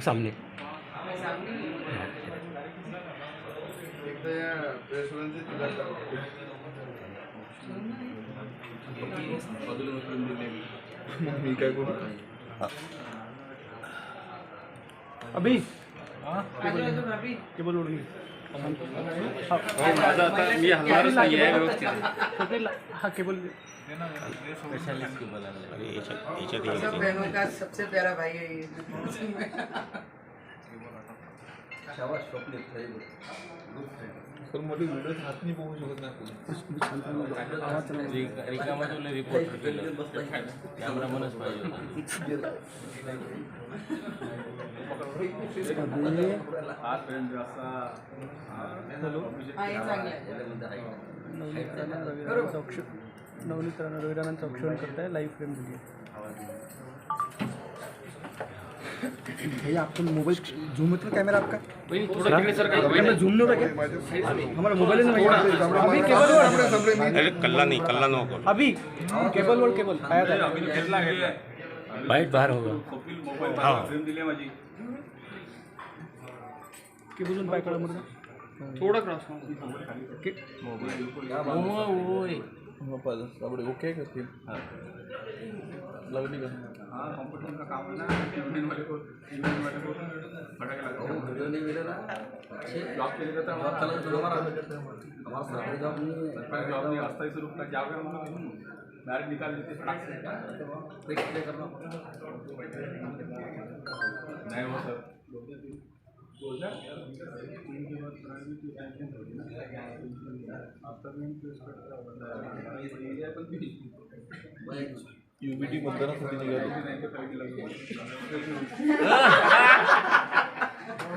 सामने. मी काय करू अभी केबल उडली माझा आता मी हलणारच नाही आहे व्यवस्थित हा केबल सब बहनों का सबसे प्यारा भाई है ये तर मध्ये व्हिडिओत हात नाही बघू शकत नाही आपण रिकामा रिपोर्ट केलं कॅमेरामनच पाहिजे चांगलं आहे नवनीत राणा रविराणांचं औक्षण करताय लाईव्ह फ्रेम दिली भैया आपको मोबाइल जूम होता है कैमरा आपका थोडं तिकडे सर काही जूम नहीं होता क्या हमारा मोबाइल है ना भैया अभी केबल वर अरे कल्ला नहीं कल्ला नको. अभी केबल वर केबल आया था। बाईट बाहेर होगा। कपिल मोबाईल फ्रेम दिली माझी केबलून पाय काढा मग थोडं क्रॉस आपले ओके का ते लागली का कॉम्प्युटर का काम है ना यूनियन वाले को यूनियन वाले को फटाके लगा इंटरव्यू नहीं मिला ना। जॉब के लिए तो करता तो हमारा हमारा। सरकारी हाँ। जॉब नहीं सरकारी जॉब नहीं अस्ताई से रुकना क्या होगा हम निकाल लेते फटाक हाँ। नहीं वो सर तीन के बाद प्राइवेट की टेंशन होगी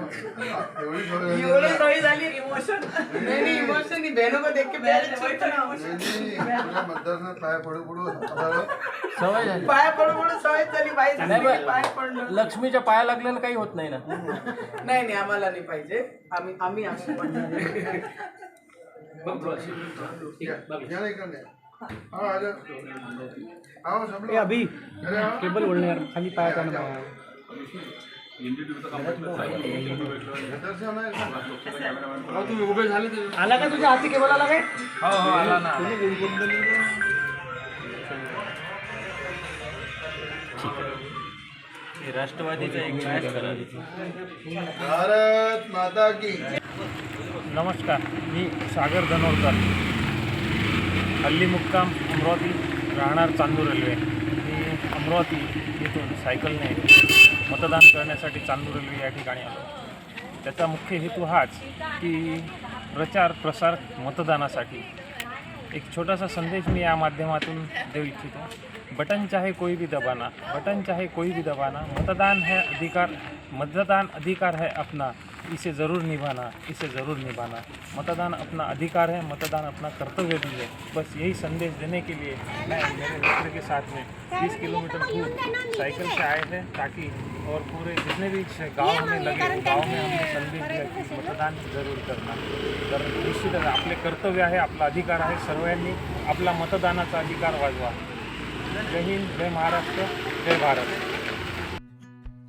एवढी सवय झाली इमोशन नाही नाही इमोशन नाही बहनों को देख के? प्यार छूटतं ना पाया पडू पडू सवय झाली बाई पाय पडलं. लक्ष्मीच्या पाया लागल्यानं काही होत नाही ना. नाही नाही आम्हाला नाही पाहिजे. आम्ही आम्ही असू ए अभी. केबल यार. खाली पाया तुम्ही उभे झाले तर आला का तुझ्या हाती केबल आला काय? हो हो आला ना राष्ट्रवादीचा एक भारत माता की नमस्कार मी सागर धनोरकर. हल्ली मुक्काम अमरावती राहणार चांदूर रेल्वे मी अमरावती येथून सायकलने मतदान करण्यासाठी चांदूर रेल्वे या ठिकाणी आलो. त्याचा मुख्य हेतू हाच की प्रचार प्रसार मतदानासाठी. एक छोटासा संदेश मी या माध्यमातून देऊ इच्छितो. बटन चाहे कोई भी दबाना बटन चाहे कोई भी दबाना मतदान है अधिकार मतदान अधिकार है अपना. इसे ज़रूर निभाना इसे ज़रूर निभाना। मतदान अपना अधिकार है मतदान अपना कर्तव्य भी है। बस यही संदेश देने के लिए मैं मेरे मित्र के साथ में 30 किलोमीटर दूर साइकिल से आए हैं ताकि और पूरे जितने भी गांव हमें लगे गांव में हमने संदेश दिया की मतदान जरूर करना। तर निश्चितच आपले कर्तव्य आहे आपला अधिकार आहे सर्वांनी आपला मतदानाचा अधिकार वाजवा जय हिंद जय महाराष्ट्र जय भारत.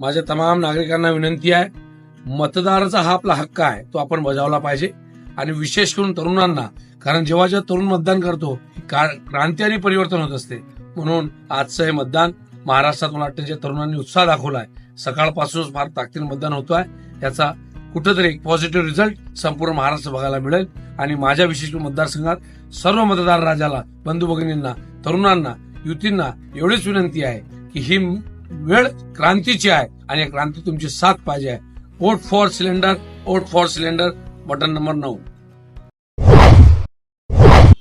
माझ्या तमाम नागरिकांना विनंती आहे मतदाराचा हा आपला हक्क आहे तो आपण बजावला पाहिजे. आणि विशेष करून तरुणांना कारण जेव्हा जेव्हा तरुण मतदान करतो का- क्रांती आणि परिवर्तन होत असते. म्हणून आजचं हे मतदान महाराष्ट्रात मला वाटतं जे तरुणांनी उत्साह दाखवलाय. सकाळपासूनच फार ताकदीने मतदान होतो आहे याचा कुठंतरी एक पॉझिटिव्ह रिझल्ट संपूर्ण महाराष्ट्र बघायला मिळेल. आणि माझ्या विशेष मतदारसंघात सर्व मतदार राजाला बंधू भगिनींना तरुणांना युतींना एवढीच विनंती आहे की ही वेळ क्रांतीची आहे. आणि क्रांती तुमची साथ पाहिजे आहे. ઓટ ફોર સિલિન્ડર ઓટ ફોર સિલિન્ડર બટન નંબર નવ